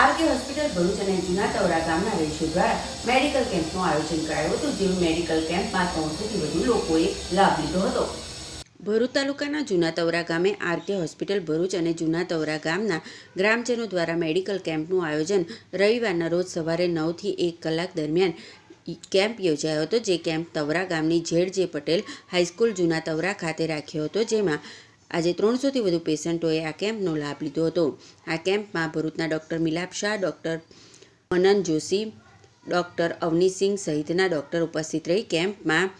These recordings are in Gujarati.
આરકે હોસ્પિટલ ભરૂચ અને જૂના તવરા ગામના રહીશો દ્વારા મેડિકલ કેમ્પનું આયોજન કરાયું હતું જે મેડિકલ કેમ્પમાં ત્રણસોથી વધુ લોકોએ લાભ લીધો હતો. ભરૂચ તાલુકાના જૂના તવરા ગામે આરકે હોસ્પિટલ ભરૂચ અને જૂના તવરા ગામના ગ્રામજનો દ્વારા મેડિકલ કેમ્પનું આયોજન રવિવારના રોજ સવારે નવથી એક કલાક દરમિયાન કેમ્પ યોજાયો હતો, જે કેમ્પ તવરા ગામની જેડ જે પટેલ હાઈસ્કૂલ જૂના તવરા ખાતે રાખ્યો હતો, જેમાં આજે ત્રણસોથી વધુ પેશન્ટોએ આ કેમ્પનો લાભ લીધો હતો. આ કેમ્પમાં ભરૂચના doctor Milap Shah, doctor Manan Joshi, doctor Avnisinh સહિતના ડૉક્ટર ઉપસ્થિત રહી કેમ્પમાં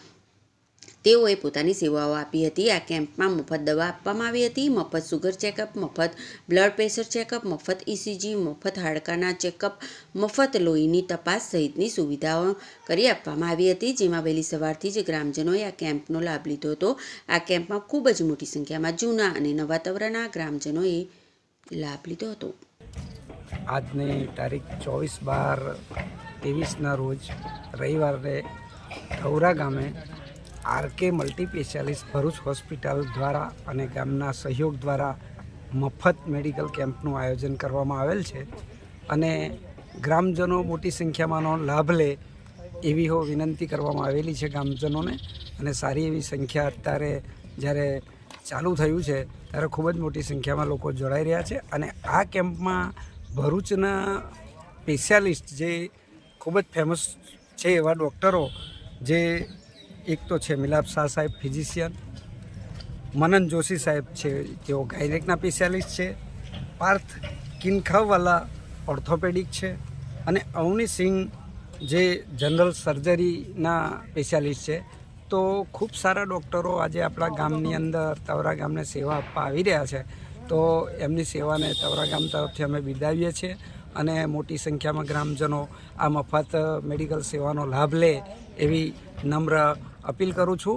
તેઓએ પોતાની સેવાઓ આપી હતી. આ કેમ્પમાં મફત દવા આપવામાં આવી હતી. મફત સુગર ચેકઅપ, મફત બ્લડ પ્રેશર ચેકઅપ, મફત ઇસીજી મફત હાડકાના ચેકઅપ, મફત લોહીની તપાસ સહિતની સુવિધાઓ કરી આપવામાં આવી હતી. જેમાં વહેલી સવારથી જ ગ્રામજનોએ આ કેમ્પનો લાભ લીધો હતો. આ કેમ્પમાં ખૂબ જ મોટી સંખ્યામાં જૂના અને નવા તવરાના ગ્રામજનોએ લાભ લીધો હતો. આજની તારીખ ચોવીસ બાર ત્રેવીસના રોજ રવિવારે ધૌરા ગામે RK multi specialist Bharuch hospital દ્વારા અને ગામના સહયોગ દ્વારા મફત મેડિકલ કેમ્પનું આયોજન કરવામાં આવેલ છે અને ગ્રામજનો મોટી સંખ્યામાંનો લાભ લે એવી હો વિનંતી કરવામાં આવેલી છે ગામજનોને અને સારી એવી સંખ્યા અત્યારે જ્યારે ચાલુ થયું છે ત્યારે ખૂબ જ મોટી સંખ્યામાં લોકો જોડાઈ રહ્યા છે અને આ કેમ્પમાં ભરૂચના સ્પેશિયાલિસ્ટ જે ખૂબ જ ફેમસ છે એવા ડૉક્ટરો જે એક તો છે મિલાપ શાહ સાહેબ ફિઝિશિયન, મનન જોશી સાહેબ છે, તેઓ ગાયનેકના સ્પેશિયાલિસ્ટ છે, પાર્થ કિનખાવાલા ઓર્થોપેડિક છે અને અવની સિંહ જે જનરલ સર્જરીના સ્પેશિયાલિસ્ટ છે. તો ખૂબ સારા ડૉક્ટરો આજે આપણા ગામની અંદર તવરા ગામને સેવા આપવા આવી રહ્યા છે. તો એમની સેવાને તવરા ગામ તરફથી અમે બિરદાવીએ છીએ. અને મોટી સંખ્યામાં ગ્રામજનો આ મફત મેડિકલ સેવાનો લાભ લે એવી નમ્ર અપીલ કરું છું.